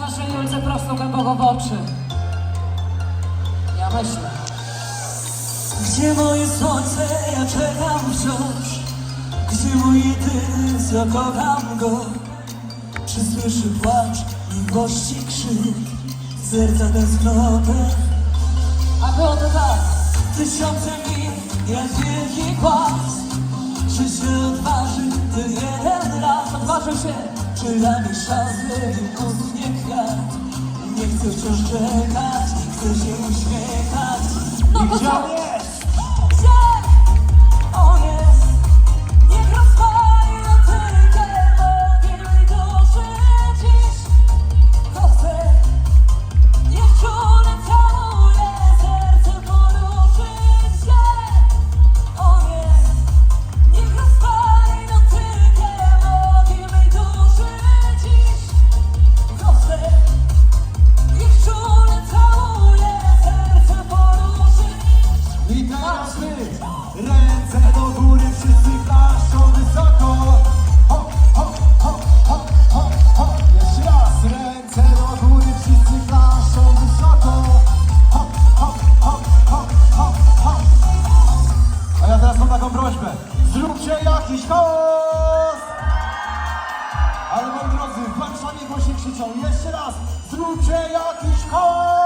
Naszej Julce prosto głęboko w oczy. Ja myślę. Gdzie moje słońce, ja czekam wciąż Gdzie mój jedyny, zakocham go Czy słyszy płacz, miłości krzyk Serca tęsknotę A było to tak. Tysiące mil, jak Szansę, nim uschnie kwiat Nie chcę wciąż czekać, chcę się uśmiechać. No I gdzie co? Ręce do góry, wszyscy klaszczą wysoko. Hop, hop, hop, hop, hop, hop. Jeszcze raz, ręce do góry, wszyscy klaszczą wysoko. Hop, hop, hop, hop, hop, hop. A ja teraz mam taką prośbę. Zróbcie jakiś chaos! Ale moi drodzy, w Warszawie głośniej krzyczą. Jeszcze raz, zróbcie jakiś chaos!